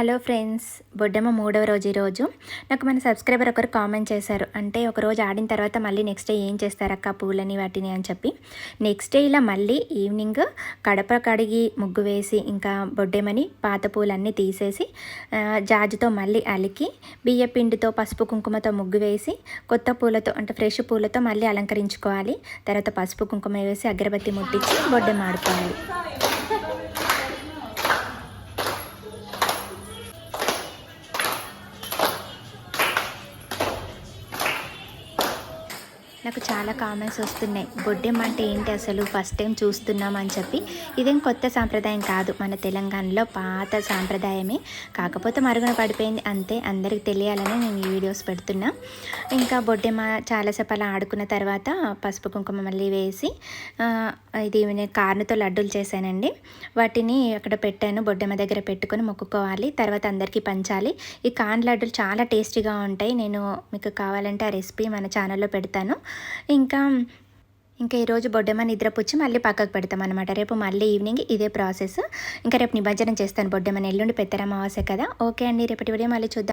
Hello friends Boddamma మూడవ రోజు ఈరోజు. నాకు మన సబ్స్క్రైబర్ ఒకరు కామెంట్ చేశారు. అంటే ఒక రోజు ఆడిన తర్వాత మళ్ళీ నెక్స్ట్ డే ఏం చేస్తారు అక్క పూలని వాటిని అని చెప్పి. నెక్స్ట్ డే ఇలా మళ్ళీ ఈవినింగ్ కడప కడిగి ముగ్గు వేసి ఇంకా బొడ్డెమని పాత పూలన్నీ తీసేసి జాజుతో మళ్ళీ అలికి బియ్య పిండితో పసుపు కుంకుమతో ముగ్గు వేసి కొత్త పూలతో అంటే ఫ్రెష్ పూలతో మళ్ళీ అలంకరించుకోవాలి. తర్వాత పసుపు కుంకుమ వేసి అగరబత్తి ముట్టించి బొడ్డెమ్మ ఆడుకోవాలి. నాకు చాలా కామెంట్స్ వస్తున్నాయి. బొడ్డెమ్మ అంటే ఏంటి అసలు? ఫస్ట్ టైం చూస్తున్నాం అని చెప్పి. ఇదేం కొత్త సాంప్రదాయం కాదు. మన తెలంగాణలో పాత సాంప్రదాయమే. కాకపోతే మరుగున పడిపోయింది. అంతే. అందరికి తెలియాలని నేను ఈ వీడియోస్ పెడుతున్నా. ఇంకా బొడ్డెమ్మ చాలాసేపు అలా ఆడుకున్న తర్వాత పసుపు కుంకుమ మళ్ళీ వేసి ఇది నేను కార్నుతో లడ్డూలు చేశానండి. వాటిని అక్కడ పెట్టాను. బొడ్డెమ్మ దగ్గర పెట్టుకొని మొక్కుకోవాలి. తర్వాత అందరికీ పంచాలి. ఈ కార్న్ లడ్డూలు చాలా టేస్టీగా ఉంటాయి. నేను మీకు కావాలంటే ఆ రెసిపీ మన ఛానల్లో పెడతాను. ఇంకా ఇంకా ఈరోజు బొడ్డమ్మ నిద్రపుచ్చి మళ్ళీ పక్కకు పెడతాం అనమాట రేపు మళ్ళీ ఈవినింగ్ ఇదే ప్రాసెస్. ఇంకా రేపు నిమజ్జనం చేస్తాను. బొడ్డమ్మని ఎల్లుండి పెత్తరమావాసే కదా. ఓకే అండి. రేపటి వీడియో మళ్ళీ చూద్దాం.